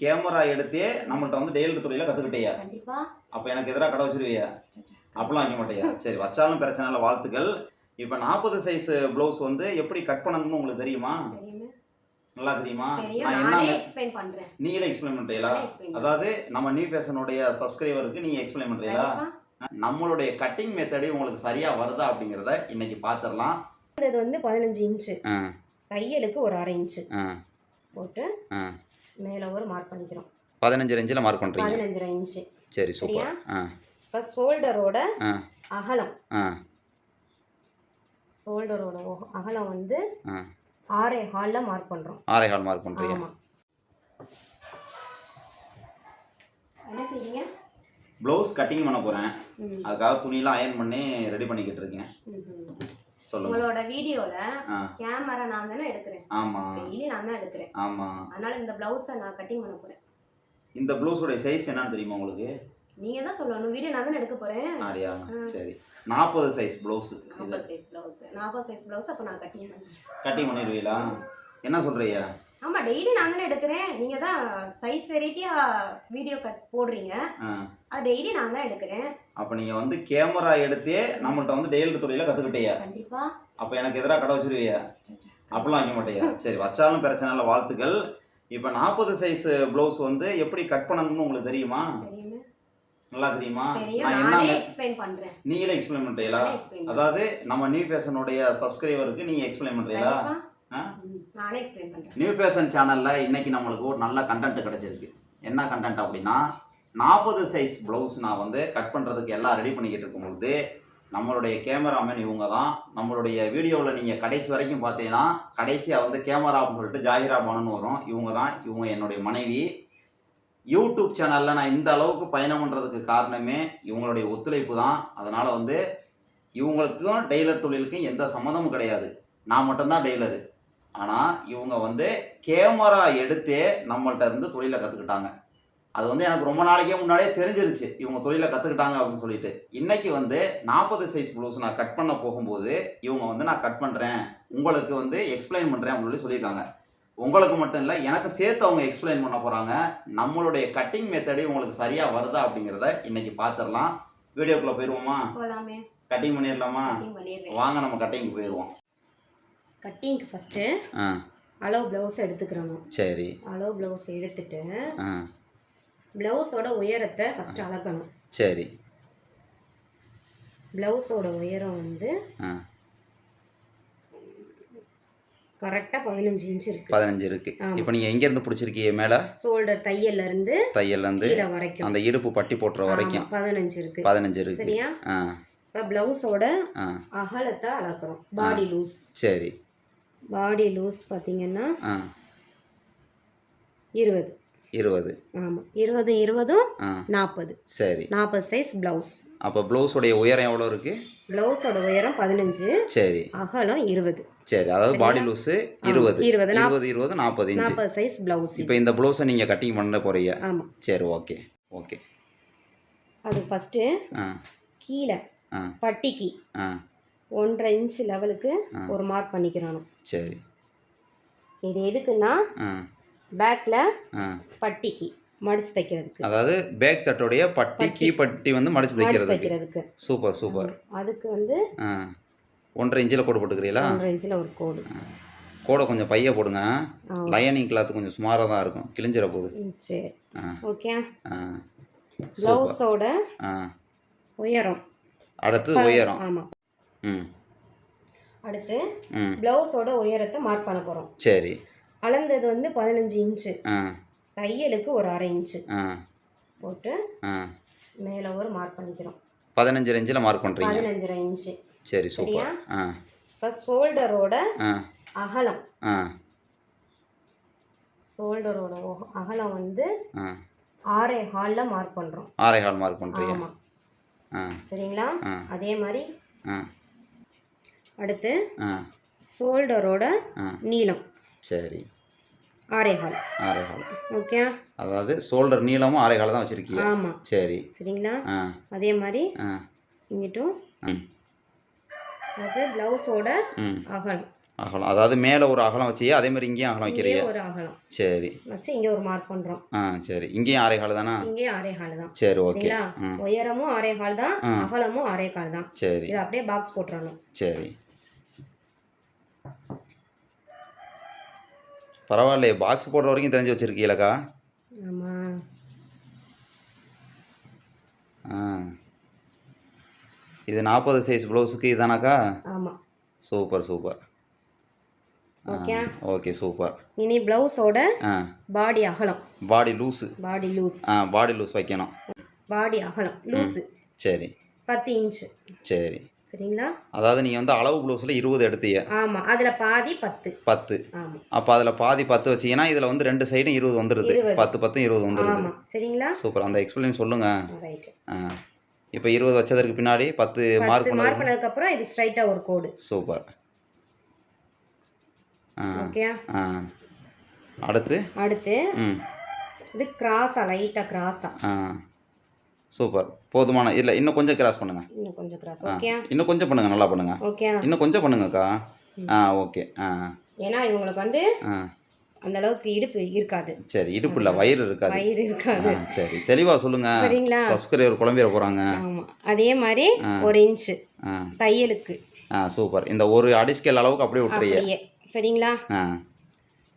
Camera எடுத்தே நம்மள்ட்ட வந்து டெய்லர் துறையில கத்துக்கிட்டியா? அப்ப எனக்கு எதிராக கடை வச்சிருவியா? அப்பெல்லாம் வைக்க மாட்டியா? சரி வச்சாலும் பிரச்சனை இல்லை வாழ்த்துக்கள். இப்போ நாற்பது சைஸ் ப்ளவுஸ் வந்து எப்படி கட் பண்ணணும்னு உங்களுக்கு தெரியுமா? நல்லா தெரியுமா? நான் என்ன நீங்களே எக்ஸ்பிளைன் பண்றீங்களா. அதாவது நம்ம நியூ பேஷனுடைய சப்ஸ்கிரைபருக்கு நீங்க எக்ஸ்பிளைன் பண்றீங்களா. நம்மளுடைய கட்டிங் மெத்தடு உங்களுக்கு சரியா வருதா அப்படிங்கிறத இன்னைக்கு இது வந்து பதினஞ்சு இன்ச்சு தையலுக்கு ஒரு அரை இன்ச்சு போட்டு மேல ஒரு மார்க் பண்ணிக்கிறோம். பதினஞ்சு ரேஞ்சில் மார்க் பண்ணுறீங்க பதினஞ்சரை இன்ச்சு சரி சரியா? சூப்பர் ஆ. இப்போ ஷோல்டரோட அகலம். ஆ. ஷோல்டரோட அகலம் வந்து ஆறே ஹால்ல மார்க் பண்றோம். ஆறே கால் மார்க் பண்ணுறீங்க என்ன செய்றீங்க? ப்ளவுஸ் கட்டிங் பண்ண போகிறேன் அதுக்காக துணியெல்லாம் அயர்ன் பண்ணி ரெடி பண்ணிக்கிட்டு இருக்கேன். உங்களோட வீடியோல கேமரா நான் தானே எடுக்கிறேன். ஆமாம் டெய்லி நான் தான் எடுக்கிறேன். ஆமாம் அதனால இந்த பிளவுஸை நான் கட்டிங் பண்ண போறேன். இந்த ப்ளவுஸோடைய சைஸ் என்னன்னு தெரியுமா உங்களுக்கு? நீங்க தான் சொல்லணும். வீடியோ நான் தானே எடுக்க போறேன். அப்படியா சரி. நாற்பது சைஸ் ப்ளவுஸ் நாற்பது சைஸ் பிளவுஸ் நாற்பது சைஸ் பிளவுஸ் அப்போ நான் கட்டிங் கட்டிங் பண்ணிடுவீங்களா? என்ன சொல்கிறீங்க ஆமா டெய்லி நான் தானே எடுக்கிறேன். நீங்க தான் சைஸ் வெரைட்டியா வீடியோ கட் போடுறீங்க. அது டெய்லி நான் தான் எடுக்கிறேன். அப்போ நீங்கள் வந்து கேமரா எடுத்தே நம்மள்ட்ட வந்து டெய்லர் துறையில் கற்றுக்கிட்டியா கண்டிப்பா. அப்போ எனக்கு எதிராக கடை வச்சிருவியா அப்பெல்லாம் வைக்க மாட்டியா சரி வச்சாலும் பிரச்சனை இல்லை வாழ்த்துக்கள். இப்போ நாற்பது சைஸ் ப்ளவுஸ் வந்து எப்படி கட் பண்ணணும்னு உங்களுக்கு தெரியுமா? நல்லா தெரியுமா? நான் என்ன எக்ஸ்பிளைன் பண்றேன். நீங்களே எக்ஸ்பிளைன் எக்ஸ்பிளைன் அதாவது நம்ம நியூ பேஷனுடைய சப்ஸ்கிரைபருக்கு நீங்கள் எக்ஸ்பிளைன் பண்ணுறீங்களா நியூ பேஷன் சேனலில் இன்னைக்கு நம்மளுக்கு ஒரு நல்ல கண்டென்ட் கிடைச்சிருக்கு. என்ன கண்டென்ட் அப்படின்னா நாற்பது சைஸ் ப்ளவுஸ் நான் வந்து கட் பண்ணுறதுக்கு எல்லாம் ரெடி பண்ணிக்கிட்டு இருக்கும்பொழுது நம்மளுடைய கேமராமேன் இவங்க தான். நம்மளுடைய வீடியோவில் நீங்கள் கடைசி வரைக்கும் பார்த்தீங்கன்னா கடைசியாக வந்து கேமரா அப்படின்னு சொல்லிட்டு ஜாகிரா பானுன்னு வரும். இவங்க தான் இவங்க என்னுடைய மனைவி. யூடியூப் சேனலில் நான் இந்த அளவுக்கு பயணம் பண்ணுறதுக்கு காரணமே இவங்களுடைய ஒத்துழைப்பு தான். அதனால் வந்து இவங்களுக்கும் டெய்லர் தொழிலுக்கும் எந்த சம்மந்தமும் கிடையாது. நான் மட்டும்தான் டெய்லரு. ஆனால் இவங்க வந்து கேமரா எடுத்தே நம்மள்ட்ட இருந்து தொழிலை கற்றுக்கிட்டாங்க அது வந்து எனக்கு ரொம்ப நாளைக்கே முன்னாடியே தெரிஞ்சிருச்சு. இவங்க தொழிலை கற்றுக்கிட்டாங்க அப்படின்னு சொல்லிட்டு. இன்னைக்கு வந்து நாற்பது சைஸ் ப்ளவுஸ் நான் கட் பண்ண போகும்போது இவங்க வந்து நான் கட் பண்ணுறேன் உங்களுக்கு வந்து எக்ஸ்பிளைன் பண்ணுறேன் அப்படின்னு சொல்லி சொல்லியிருக்காங்க. உங்களுக்கு மட்டும் இல்லை எனக்கு சேர்த்து அவங்க எக்ஸ்பிளைன் பண்ண போகிறாங்க நம்மளுடைய கட்டிங் மெத்தடு உங்களுக்கு சரியாக வருதா அப்படிங்கிறத இன்னைக்கு பார்த்துடலாம் வீடியோக்குள்ளே போயிடுவோமா கட்டிங் பண்ணிடலாமா? கட்டிங் வாங்க நம்ம கட்டிங்க்கு போயிடுவோம் கட்டிங்க்கு ஃபர்ஸ்ட் ஆ. அளவு பிளவுஸ் எடுத்துக்கிறணும். சரி. அளவு பிளவுஸ் எடுத்துட்டு பிளவுஸோட உயரத்தை ஃபர்ஸ்ட் அளக்கணும் சரி. பிளவுஸோட உயரம் வந்து கரெக்டாக பதினஞ்சு இன்ச் இருக்கு. பதினஞ்சு இருக்கு. இப்போ நீங்கள் எங்கேருந்து பிடிச்சிருக்கீங்க மேலே? ஷோல்டர் தையல்ல இருந்து தையல்லேருந்து கீழே வரைக்கும். அந்த இடுப்பு பட்டி போட்டுற வரைக்கும். பதினஞ்சு இருக்கு. பதினஞ்சு இருக்கு. சரியா? இப்போ பிளவுஸோட அகலத்தை அளக்குறோம் பாடி லூஸ் சரி. பாடி லூஸ் பார்த்தீங்கன்னா இருபது. இருபது. ஆமாம் இருபது இருபதும் நாற்பது சரி. நாற்பது சைஸ் பிளவுஸ். அப்போ ப்ளவுஸுடைய உயரம் எவ்வளோ இருக்கு? பிளவுஸோட உயரம் பதினஞ்சு. சரி. அகலம் இருபது. சரி. அதாவது பாடி லூஸு இருபது. இருபது இருபது இருபது நாற்பது நாற்பது சைஸ் பிளவுஸ் இப்போ இந்த ப்ளவுஸை நீங்கள் கட்டிங் பண்ண போகிறீங்க ஆமாம் சரி ஓகே. ஓகே. அது ஃபஸ்ட்டு கீழே பட்டிக்கு ஆ. ஒன்றரை இன்ச் லெவலுக்கு. ஒரு மார்க் பண்ணிக்கிறணும் சரி. இது எதுக்குன்னா பேக்கில் பட்டிக்கு மடிச்சு தைக்கிறதுக்கு அதாவது பேக் தட்டுடைய பட்டி கீ பட்டி வந்து மடிச்சு தைக்கிறதுக்கு சூப்பர் சூப்பர். அதுக்கு வந்து ஒன்றரை இன்ச்சில் கோடு போட்டுக்கிறீங்களா? ஒன்றரை இன்ச்சில் ஒரு கோடு. கோடை கொஞ்சம் பைய போடுங்க. ஆ. லைனிங் கிளாத் கொஞ்சம் சுமாராக தான் இருக்கும். கிழிஞ்சிட போகுது. சரி. ஓகே. ப்ளவுஸோட உயரம். அடுத்து உயரம். ஆமாம் அடுத்து ப்ளவுஸோட உயரத்தை மார்க் பண்ண போகிறோம் சரி. அளந்தது வந்து பதினஞ்சு இன்ச்சு தையலுக்கு ஒரு அரை இன்ச்சு போட்டு மேலே ஒரு மார்க் பண்ணிக்கிறோம். பதினஞ்சு ரேஞ்சில் மார்க் பண்ணுறீங்க பதினஞ்சரை இன்ச்சு சரி சூப்பர் இப்போ ஷோல்டரோட அகலம். ஷோல்டரோட அகலம் வந்து ஆறே ஹாலில் மார்க் பண்ணுறோம் ஆறே கால் மார்க் பண்ணுறீங்க சரிங்களா. அதே மாதிரி அடுத்து ஷோல்டரோட நீளம். சரி. ஆறே ஹால் ஆறே கால். ஓகே. அதாவது ஷோல்டர் நீளமும் ஆறே கால் தான் வச்சுருக்கீங்க. ஆமாம் சரி. சரிங்களா? அதே மாதிரி இங்கிட்டும் ம். அது ப்ளவுஸோட அகலம். அகலம். அதாவது மேலே ஒரு அகலம் வச்சியே அதே மாதிரி இங்கேயும் அகலம் வைக்கிறிய இங்கேயும் ஒரு அகலம் சரி. வச்சு இங்கே ஒரு மார்க் பண்ணுறோம் ஆ சரி. இங்கேயும் ஆறே கால் தானா? இங்கேயும் ஆறே கால் தான். சரி ஓகே. உயரமும் ஆறே கால் தான். அகலமும் ஆறே கால் தான். சரி. இதை அப்படியே பாக்ஸ் போட்டுறணும். சரி. பரவாயில்லையே பாக்ஸ் போடுற வரைக்கும் தெரிஞ்சு வச்சுருக்கீங்களக்கா. ஆமாம் ஆ. இது நாற்பது சைஸ் ப்ளவுஸுக்கு இதானாக்கா? ஆமாம் super super. Okay. Okay super. இனி ப்ளவுஸோட பாடி அகலம். பாடி லூஸு பாடி லூஸ் ஆ பாடி லூஸ் வைக்கணும். பாடி அகலம் லூஸு சரி. பத்து இன்ச்சு சரி. சரிங்களா? அதாவது நீங்கள் வந்து அளவு ப்ளவுஸில் இருபது எடுத்தீங்க ஆமாம் அதில் பாதி பத்து. பத்து. அப்போ அதில் பாதி பத்து வச்சீங்கன்னா இதில் வந்து ரெண்டு சைடும் இருபது வந்துடுது. பத்து பத்தும் இருபது வந்துடுது சரிங்களா? சூப்பர். அந்த எக்ஸ்பிளைன் சொல்லுங்கள் இப்போ இருபது வச்சதற்கு பின்னாடி பத்து மார்க் மார்க் பண்ணதுக்கப்புறம் இது ஸ்ட்ரைட்டாக ஒரு கோடு சூப்பர். ஆ. ஓகே ஆ? அடுத்து? அடுத்து? ம். இது கிராஸா லைட்டாக கிராஸா ஆ. சூப்பர். போதுமான. இல்லை இன்னும் கொஞ்சம் கிராஸ் பண்ணுங்க. இன்னும் கொஞ்சம் கிராஸ் ஓகே இன்னும் கொஞ்சம் பண்ணுங்க நல்லா பண்ணுங்க. ஓகே இன்னும் கொஞ்சம் பண்ணுங்கக்கா. ஆ ஓகே ஆ. ஏன்னா இவங்களுக்கு வந்து அந்த அளவுக்கு இடுப்பு இருக்காது. சரி இடுப்பு இல்லை வயிறு இருக்காது. வயிறு இருக்காது. சரி. தெளிவாக சொல்லுங்க. சரிங்களா? சப்ஸ்கிரைபர் குழம்பிட போகிறாங்க ஆமாம் அதே மாதிரி ஒரு இன்ச்சு. ஆ. தையலுக்கு. ஆ சூப்பர். இந்த ஒரு அடிஸ்கேல் அளவுக்கு அப்படியே விட்டுறீங்க சரிங்களா?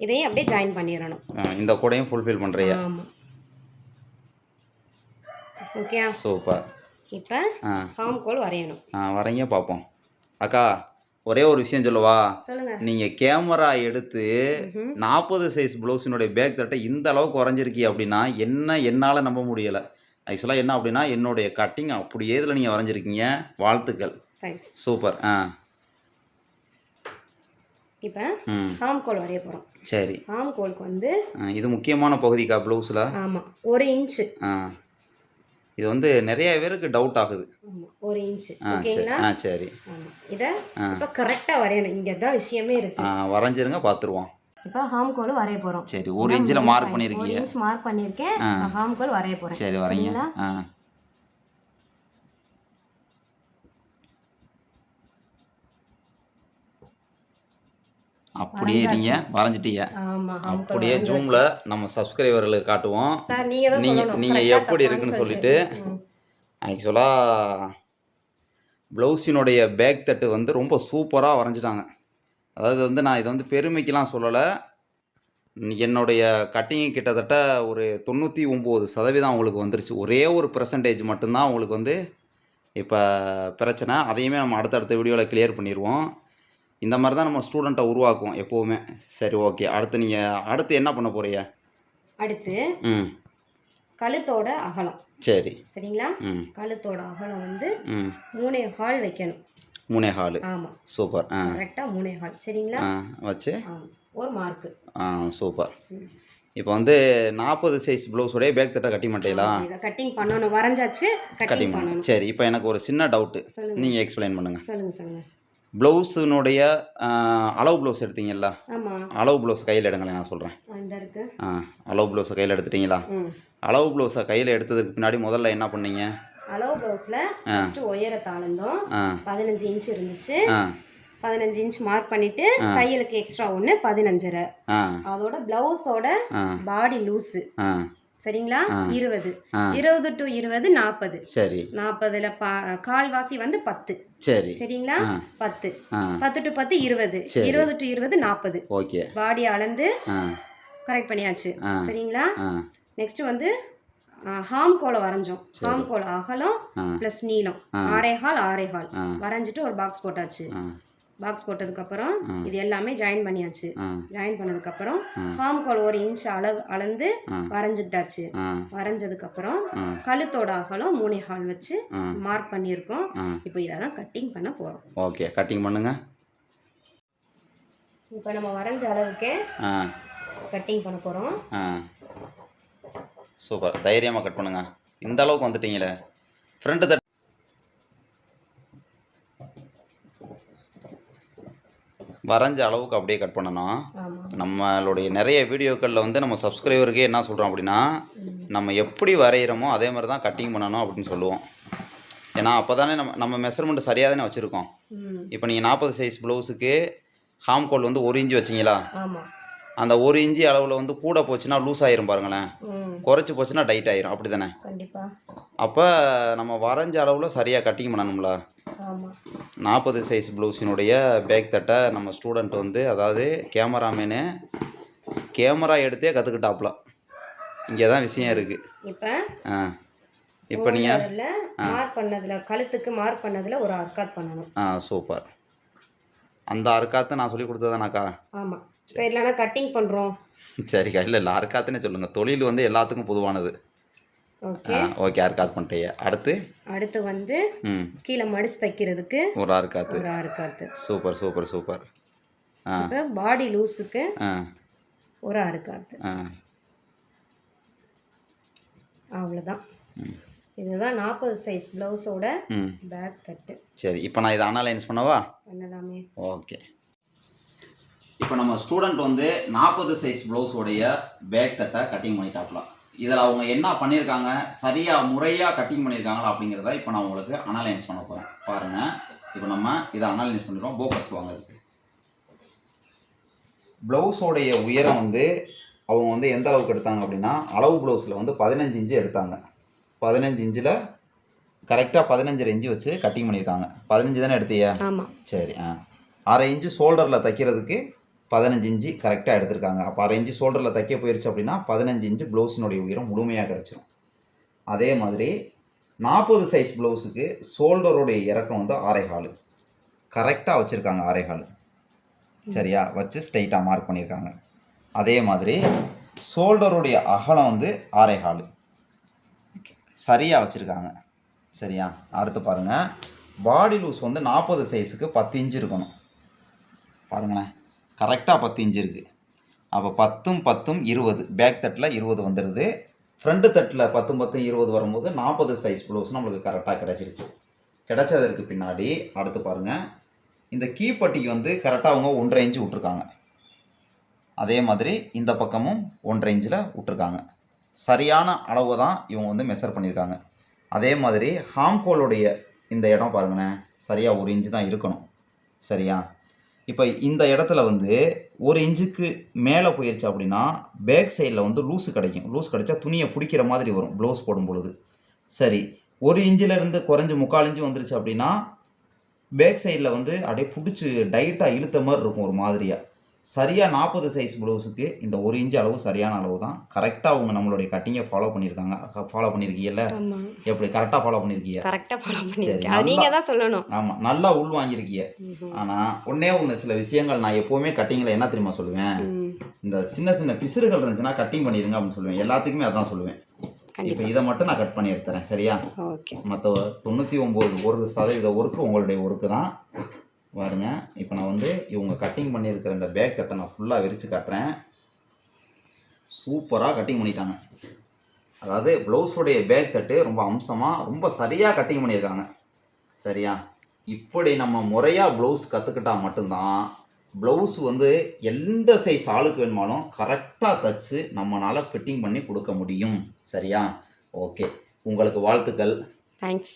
இதையும் அப்படியே ஜாயின் பண்ணிடணும். இந்த கூடையும் ஃபுல்ஃபில் பண்ணுறீங்க ஆமாம் ஓகே? சூப்பர். இப்போ ஃபார்ம் கோல் வரையணும். ஆ வரீங்க பார்ப்போம் அக்கா ஒரே ஒரு விஷயம் சொல்லவா? சொல்லுங்க. நீங்கள் கேமரா எடுத்து. நாற்பது சைஸ் ப்ளவுஸினுடைய பேக் தட்டை இந்த அளவுக்கு வரைஞ்சிருக்கீ அப்படின்னா என்ன என்னால் நம்ப முடியலை. ஆக்சுவலாக என்ன அப்படின்னா என்னுடைய கட்டிங் அப்படியே இதில் நீங்கள் வரைஞ்சிருக்கீங்க. வாழ்த்துக்கள். சூப்பர். ஆ. இப்போ ம். ஃபார்ம் கோல் வரைய போகிறோம் சரி. ஃபார்ம் கோலுக்கு வந்து இது முக்கியமான பகுதிக்கா ப்ளவுஸில் ஆமாம் ஒரு இன்ச்சு ஆ. இது வந்து நிறைய பேருக்கு டவுட் ஆகுது. ஒரு சரி. ஓகேங்களா? ஆ சரி. இதை. இப்போ கரெக்டாக வரையணும். இங்கே தான் விஷயமே இருக்கு. ஆ வரைஞ்சிருங்க பார்த்துருவோம் இப்போ ஹாம் கோல் வரைய போகிறோம் சரி ஒரு இன்ச்சில் மார்க் ஒரு பண்ணியிருக்கீங்க இன்ச் மார்க் பண்ணியிருக்கேன். ஹாம் கோல் வரைய போகிறேன் சரி வரீங்க அப்படியே நீங்க வரைஞ்சிட்டீங்க. அப்படியே ஜூமில் நம்ம சப்ஸ்கிரைபர்களுக்கு காட்டுவோம். நீங்க நீங்க எப்படி இருக்குன்னு சொல்லிட்டு. ம். ஆக்சுவலாக ப்ளவுஸினுடைய பேக் தட்டு வந்து ரொம்ப சூப்பராக வரைஞ்சிட்டாங்க. அதாவது வந்து நான் இதை வந்து பெருமைக்கெலாம் சொல்லலை. என்னுடைய கட்டிங் கிட்டத்தட்ட ஒரு தொண்ணூற்றி ஒம்பது சதவீதம் அவங்களுக்கு வந்துருச்சு. ஒரே ஒரு பெர்சன்டேஜ் மட்டும்தான் அவங்களுக்கு வந்து இப்போ பிரச்சனை. அதையுமே நம்ம அடுத்தடுத்த வீடியோவில் கிளியர் பண்ணிடுவோம் இந்த மாதிரி தான் நம்ம ஸ்டூடெண்ட்டை உருவாக்குவோம் எப்போவுமே. சரி ஓகே அடுத்து நீங்கள் அடுத்து என்ன பண்ண போகிறீங்க அடுத்து ம். கழுத்தோட அகலம். சரி. சரிங்களா? ம். கழுத்தோட அகலம் வந்து ம். மூணே ஹால் வைக்கணும். மூணே ஹாலு ஆமாம் சூப்பர். ஆ. கரெக்டாக மூணே ஹால் சரிங்களா? வச்சு? ஒரு மார்க்கு ஆ சூப்பர். இப்போ வந்து நாற்பது சைஸ் ப்ளவுஸோடைய பேக் தட்டை கட்டி மாட்டீங்களா கட்டிங் பண்ணணும். வரைஞ்சாச்சு கட்டி கட்டிங் பண்ணணும். சரி இப்போ எனக்கு ஒரு சின்ன டவுட்டு நீங்கள் எக்ஸ்பிளைன் பண்ணுங்கள் சொல்லுங்க சொல்லுங்க. ப்ளவுஸினுடைய அளவு ப்ளவுஸ் எடுத்தீங்கல்ல? ஆமாம் அளவு ப்ளவுஸ் கையில் எடுங்களேன் நான் சொல்கிறேன் ஆ அளவு ப்ளவுஸை கையில் எடுத்துட்டீங்களா? அளவு ப்ளவுஸை கையில் எடுத்ததுக்கு பின்னாடி முதல்ல என்ன பண்ணீங்க? அளவு ப்ளவுஸில் ஃபஸ்ட்டு ஆ. பதினஞ்சு இன்ச் இருந்துச்சு. பதினஞ்சு இன்ச் மார்க் பண்ணிட்டு தையலுக்கு எக்ஸ்ட்ரா ஒன்று பதினஞ்சரை. அதோட பிளவுஸோட பாடி லூஸு சரிங்களா? இருபது. இருபது டு இருபது நாற்பது சரி. நாற்பதுல கால்வாசி வந்து பத்து. சரி. சரிங்களா. பத்து. பத்து டு பத்து இருபது. இருபது டு இருபது நாற்பது ஓகே. பாடி அளந்து கரெக்ட் பண்ணியாச்சு. சரிங்களா? நெக்ஸ்ட் வந்து ஹாம் கோலை வரைஞ்சோம். ஹாம் கோல் அகலம். ப்ளஸ் நீளம். ஆறே ஹால் ஆறே ஹால் ஆ. வரைஞ்சிட்டு ஒரு பாக்ஸ் போட்டாச்சு. பாக்ஸ் போட்டதுக்கப்புறம் இது எல்லாமே ஜாயின் பண்ணியாச்சு. ஜாயின் பண்ணதுக்கப்புறம் ஹாம் கோல் ஒரு இன்ச் அளவு அளந்து ஆ. வரைஞ்சதுக்கப்புறம். கழுத்தோட அகலம் மூணே ஹால் வச்சு. மார்க் பண்ணியிருக்கோம். இப்போ இதை தான் கட்டிங் பண்ண போகிறோம் ஓகே கட்டிங் பண்ணுங்க. இப்போ நம்ம வரைஞ்ச அளவுக்கே கட்டிங் பண்ண போகிறோம் சூப்பர். தைரியமாக கட் பண்ணுங்க. இந்த அளவுக்கு வந்துட்டீங்களே. ஃப்ரண்ட் வரைஞ்ச அளவுக்கு அப்படியே கட் பண்ணணும். நம்மளுடைய நிறைய வீடியோக்களில் வந்து நம்ம சப்ஸ்கிரைபருக்கே என்ன சொல்கிறோம் அப்படின்னா நம்ம எப்படி வரைகிறோமோ அதே மாதிரி தான் கட்டிங் பண்ணணும் அப்படின்னு சொல்லுவோம். ஏன்னா அப்போ தானே நம்ம நம்ம மெஷர்மெண்ட் சரியாக தானே வச்சுருக்கோம் இப்போ நீங்கள் நாற்பது சைஸ் ப்ளவுஸுக்கு ஹாம் கோல் வந்து ஒரு இன்ச்சு வச்சிங்களா? அந்த ஒரு இன்ச்சு அளவில் வந்து கூட போச்சுன்னா லூஸ் ஆயிரும் பாருங்களேன். குறைச்சி போச்சுன்னா டைட் ஆயிரும். அப்படி தானே அப்போ நம்ம வரைஞ்ச அளவில் சரியாக கட்டிங் பண்ணணும்ல நாற்பது சைஸ் ப்ளவுஸினுடைய பேக் தட்டை நம்ம ஸ்டூடெண்ட் வந்து அதாவது கேமராமேனு கேமரா எடுத்தே கற்றுக்கிட்டாப்புல இங்கே தான் விஷயம் இருக்குது இப்போ ஆ. இப்போ நீங்கள் மார்க் பண்ணதுல கழுத்துக்கு மார்க் பண்ணதுல ஒரு அர்க்காத் பண்ணணும். ஆ சூப்பர் அந்த அர்க்காத்தை நான் சொல்லி கொடுத்ததானாக்கா? ஆமாம் சரி இல்லைன்னா கட்டிங் பண்ணுறோம் சரிக்கா இல்லை இல்லை அர்க்காத்துனே சொல்லுங்கள் தொழில் வந்து எல்லாத்துக்கும் பொதுவானது. ஓகே. ஓகே அர்க்காத் பண்ணிட்டேன் அடுத்து? அடுத்து வந்து கீழே மடிச்சு தைக்கிறதுக்கு ஒரு அர்க்காத்து ஒரு அறுக்காத்து. Super super super. பாடி லூஸுக்கு ஒரு அறுக்காத்து. ஆ. அவ்வளோதான் இதுதான் நாற்பது சைஸ் ப்ளவுஸோட பேக் கட்டு சரி இப்போ நான் இதை அனலைன்ஸ் பண்ணவா? பண்ணலாமே. ஓகே. இப்போ நம்ம ஸ்டூடெண்ட் வந்து நாற்பது சைஸ் ப்ளவுஸோடைய பேக் தட்டை கட்டிங் பண்ணிட்டாப்லாம் இதில் அவங்க என்ன பண்ணியிருக்காங்க சரியாக முறையாக கட்டிங் பண்ணியிருக்காங்களா அப்படிங்கிறத இப்போ நான் உங்களுக்கு அனலைன்ஸ் பண்ண போகிறேன் பாருங்கள் இப்போ நம்ம இதை அனலைன்ஸ் பண்ணிடுவோம் போக்கஸ் வாங்க இதுக்கு ப்ளவுஸோடைய உயரம் வந்து அவங்க வந்து எந்த அளவுக்கு எடுத்தாங்க அப்படின்னா அளவு ப்ளவுஸில் வந்து பதினஞ்சு இன்ச்சு எடுத்தாங்க. பதினஞ்சு இன்ச்சில் கரெக்டாக பதினஞ்சரை இன்ச்சு வச்சு கட்டிங் பண்ணியிருக்காங்க பதினஞ்சு தானே எடுத்தியா சரி ஆ. அரை இன்ச்சு ஷோல்டரில் தைக்கிறதுக்கு பதினஞ்சு இன்ச்சு கரெக்டாக எடுத்திருக்காங்க. அப்போ அரை இன்ச்சு ஷோல்டரில் தைக்க போயிருச்சு அப்படின்னா பதினஞ்சு இன்ச்சு ப்ளவுஸினுடைய உயரம் முழுமையாக கிடச்சிரும். அதே மாதிரி நாற்பது சைஸ் ப்ளவுஸுக்கு ஷோல்டருடைய இறக்கம் வந்து ஆரை ஹாலு கரெக்டாக வச்சுருக்காங்க ஆரை ஹாலு சரியா? வச்சு ஸ்ட்ரைட்டாக மார்க் பண்ணியிருக்காங்க அதே மாதிரி ஷோல்டருடைய அகலம் வந்து ஆரை ஹாலு ஓகே சரியாக வச்சுருக்காங்க. சரியா? அடுத்து பாருங்கள் பாடி லூஸ் வந்து நாற்பது சைஸுக்கு பத்து இன்ச்சு இருக்கணும். பாருங்களேன். கரெக்டாக பத்து இன்ச்சு இருக்குது அப்போ பத்தும் பத்தும் இருபது. பேக் தட்டில் இருபது வந்துடுது ஃப்ரண்ட்டு தட்டில் பத்தும் பத்தும் இருபது வரும்போது நாற்பது சைஸ் ப்ளவுஸ் நம்மளுக்கு கரெக்டாக கிடச்சிருச்சு. கிடைச்சதற்கு பின்னாடி அடுத்து பாருங்கள் இந்த கீப்பட்டிக்கு வந்து கரெக்டாக அவங்க ஒன்றரை இன்ச்சு விட்ருக்காங்க அதே மாதிரி இந்த பக்கமும் ஒன்றரை இன்ச்சில் விட்ருக்காங்க சரியான அளவு தான் இவங்க வந்து மெஷர் பண்ணியிருக்காங்க. அதே மாதிரி ஹாம்கோலுடைய இந்த இடம் பாருங்களேன். சரியாக ஒரு இன்ச்சு தான் இருக்கணும். சரியா? இப்போ இந்த இடத்துல வந்து ஒரு இன்ச்சுக்கு மேலே போயிருச்சு அப்படின்னா பேக் சைடில் வந்து லூஸு கிடைக்கும். லூஸ் கிடைச்சா துணியை பிடிக்கிற மாதிரி வரும் ப்ளவுஸ் போடும் பொழுது. சரி ஒரு இன்ச்சிலேருந்து குறைஞ்சி முக்கால் இன்ச்சு வந்துருச்சு அப்படின்னா பேக் சைடில் வந்து அப்படியே பிடிச்சி டைட்டாக இழுத்த மாதிரி இருக்கும் ஒரு மாதிரியாக சரியாக நாற்பது சைஸ் ப்ளவுஸுக்கு இந்த ஒரு இன்ச்சு அளவு சரியான அளவு தான் கரெக்டாக அவங்க நம்மளுடைய கட்டிங்கை ஃபாலோ பண்ணியிருக்காங்க. ஃபாலோ பண்ணியிருக்கீங்கல்ல? ஆமாம் எப்படி? கரெக்டாக ஃபாலோ பண்ணியிருக்கீங்க? கரெக்டாக ஃபாலோ நல்லா- நீங்கள் தான் சொல்லணும். ஆமாம் நல்லா உள் வாங்கியிருக்கீங்க. ம்ஹும். ஆனால் ஒன்றே ஒன்று சில விஷயங்கள் நான் எப்போவுமே கட்டிங்கில் என்ன தெரியுமா சொல்லுவேன்? இந்த சின்ன சின்ன பிசுறுகள் இருந்துச்சுன்னா கட்டிங் பண்ணிடுங்க அப்படின்னு சொல்லுவேன். எல்லாத்துக்குமே அதான் சொல்லுவேன். இப்போ இதை மட்டும் நான் கட் பண்ணி எடுத்துறேன் சரியா? மற்ற தொண்ணூற்றி ஒம்பது ஒரு சதவீத ஒர்க்கு உங்களுடைய ஒர்க்கு தான். பாருங்க. இப்போ நான் வந்து இவங்க கட்டிங் பண்ணியிருக்கிற இந்த பேக் கட்டை நான் ஃபுல்லாக விரித்து காட்டுறேன். சூப்பராக கட்டிங் பண்ணிட்டாங்க. அதாவது ப்ளவுஸுடைய பேக் தட்டு ரொம்ப அம்சமாக ரொம்ப சரியாக கட்டிங் பண்ணியிருக்காங்க. சரியா? இப்படி நம்ம முறையாக ப்ளவுஸ் கற்றுக்கிட்டா மட்டும்தான் ப்ளவுஸ் வந்து எந்த சைஸ் ஆளுக்கு வேணுமாலும் கரெக்டாக தச்சு நம்மளால் ஃபிட்டிங் பண்ணி கொடுக்க முடியும். சரியா? ஓகே உங்களுக்கு வாழ்த்துக்கள். தேங்க்ஸ்